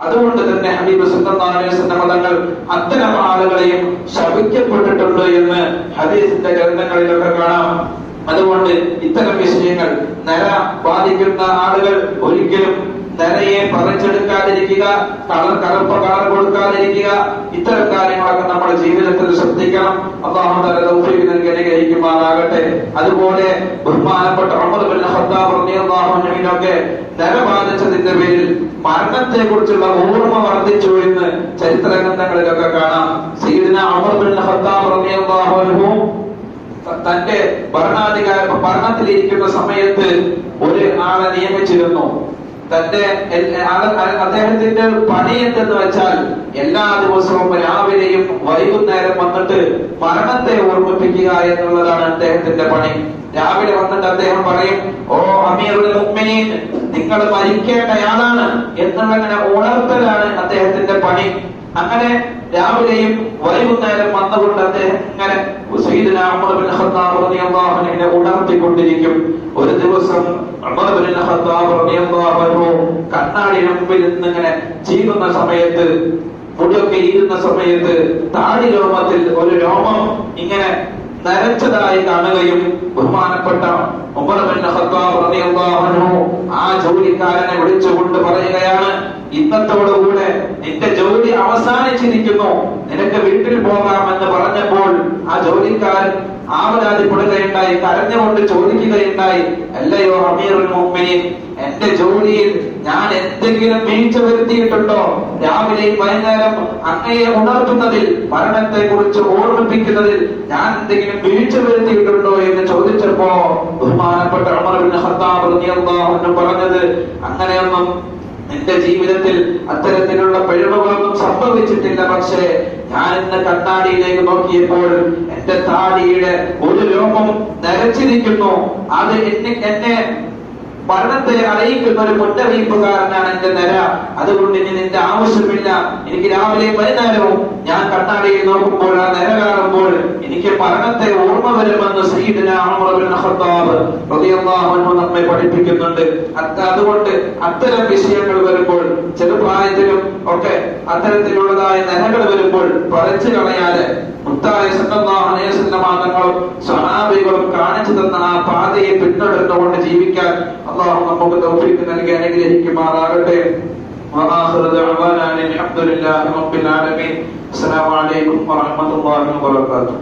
അതുകൊണ്ട് തന്നെ ഹബീബ് തങ്ങൾ അത്തരം ആളുകളെയും ശപിക്കപ്പെട്ടിട്ടുണ്ട് എന്ന് ഹദീസിന്റെ ഗ്രന്ഥങ്ങളിലൊക്കെ കാണാം. അതുകൊണ്ട് ഇത്തരം വിഷയങ്ങൾ നര ബാധിക്കുന്ന ആളുകൾ ഒരിക്കലും നരയെ പറിച്ചെടുക്കാതിരിക്കുക കളർ കറുപ്പ കളർ കൊടുക്കാതിരിക്കുക. ഇത്തരം കാര്യങ്ങളൊക്കെ നമ്മുടെ ജീവിതത്തിൽ ശ്രദ്ധിക്കണം. അള്ളാഹു നൽകി അനുഗ്രഹിക്കുമാറാകട്ടെ അതുപോലെ ബഹുമാനപ്പെട്ട ഉമർ നരബാധിച്ചതിന്റെ പേരിൽ മരണത്തെ കുറിച്ചുള്ള ഓർമ്മ വർദ്ധിച്ചു എന്ന് ചരിത്ര ഗ്രന്ഥങ്ങളിലൊക്കെ കാണാം തന്റെ ഭരണാധികാര ഭരണത്തിലിരിക്കുന്ന സമയത്ത് ഒരു ആളെ നിയമിച്ചിരുന്നു. തന്റെ അദ്ദേഹത്തിന്റെ പണി എന്തെന്ന് വെച്ചാൽ എല്ലാ ദിവസവും രാവിലെയും വൈകുന്നേരം വന്നിട്ട് മരണത്തെ ഓർമ്മിപ്പിക്കുക എന്നുള്ളതാണ് അദ്ദേഹത്തിന്റെ പണി. രാവിലെ വന്നിട്ട് അദ്ദേഹം പറയും ഓ അമീറുൽ മുഅ്മിനീൻ നിങ്ങൾ മരിക്കേണ്ടയാളാണ് എന്നുള്ളങ്ങനെ ഉണർത്തലാണ് അദ്ദേഹത്തിന്റെ പണി. അങ്ങനെ രാവിലെയും വൈകുന്നേരം വന്നുകൊണ്ട് അദ്ദേഹം ഇങ്ങനെ ഉണർത്തിക്കൊണ്ടിരിക്കും. ഒരു ദിവസം കണ്ണാടി മുമ്പിൽ ഇന്നിങ്ങനെ ചെയ്യുന്ന സമയത്ത് മുടിയൊക്കെ ഇരുന്ന സമയത്ത് താടി രോമത്തിൽ ഒരു രോമം ഇങ്ങനെ നരച്ചതായി കാണുകയും ബഹുമാനപ്പെട്ട ആ ജോലിക്കാരനെ വിളിച്ചുകൊണ്ട് പറയുകയാണ് ഇന്നത്തോടുകൂടെ അവസാനിച്ചിരിക്കുന്നു നിനക്ക് വീട്ടിൽ പോകാമെന്ന് പറഞ്ഞപ്പോൾ ആ ജോലിക്കാരൻ ആവരാതിപ്പെടുകയുണ്ടായി കരഞ്ഞുകൊണ്ട് ചോദിക്കുകയുണ്ടായി അല്ലയോ അമീറുൽ മുഅ്മിനീൻ എന്റെ ജോലിയിൽ ഞാൻ എന്തെങ്കിലും വീഴ്ച വരുത്തിയിട്ടുണ്ടോ? രാവിലെയും വൈകുന്നേരം അങ്ങയെ ഉണർത്തുന്നതിൽ മരണത്തെ കുറിച്ച് ഓർമ്മിപ്പിക്കുന്നതിൽ ഞാൻ എന്തെങ്കിലും വീഴ്ച വരുത്തിയിട്ടുണ്ടോ? എന്ന് ചോദിച്ചപ്പോ ബഹുമാനപ്പെട്ട അമർ ബിൻ അൻഹു പറഞ്ഞത് അങ്ങനെയൊന്നും എന്റെ ജീവിതത്തിൽ അത്തരത്തിലുള്ള പിഴവുകളൊന്നും സംഭവിച്ചിട്ടില്ല പക്ഷേ ഞാൻ ഇന്ന് കണ്ണാടിയിലേക്ക് നോക്കിയപ്പോൾ എന്റെ താടിയുടെ ഒരു രോമം നരച്ചിരിക്കുന്നു അത് എന്നെ എന്നെ മരണത്തെ അറിയിക്കുന്ന ഒരു മുന്നറിയിപ്പുകാരനാണ് എന്റെ നര. അതുകൊണ്ട് ഇനി നിന്റെ ആവശ്യമില്ല. എനിക്ക് രാവിലെ വൈകുന്നേരവും ഞാൻ കണ്ണാടിയിൽ നോക്കുമ്പോൾ ആ നര കാണുമ്പോൾ എനിക്ക് മരണത്തെ വരുമെന്ന് സയ്യിദുന ഉമർ ബിൻ ഖത്താബ് റളിയല്ലാഹു അൻഹു നമ്മെ പഠിപ്പിക്കുന്നുണ്ട് അത് അതുകൊണ്ട് അത്തരം വിഷയങ്ങൾ വരുമ്പോൾ ചെറുപ്രായത്തിലും ഒക്കെ അത്തരത്തിലുള്ളതായ നരകൾ വരുമ്പോൾ പറിച്ചു കളയാതെ മുത്തായ സല്ലല്ലാഹു അലൈഹി വസല്ലമ തങ്ങളും സ്വഹാബികളും കാണിച്ചു തന്ന ആ പാതയെ പിന്തുടർന്നുകൊണ്ട് ജീവിക്കാൻ അള്ളാഹു നമുക്ക് തൗഫീഖ് നൽകി അനുഗ്രഹിക്കുമാറാകട്ടെ وآخر دعوانا أن الحمد لله رب العالمين السلام عليكم ورحمة الله وبركاته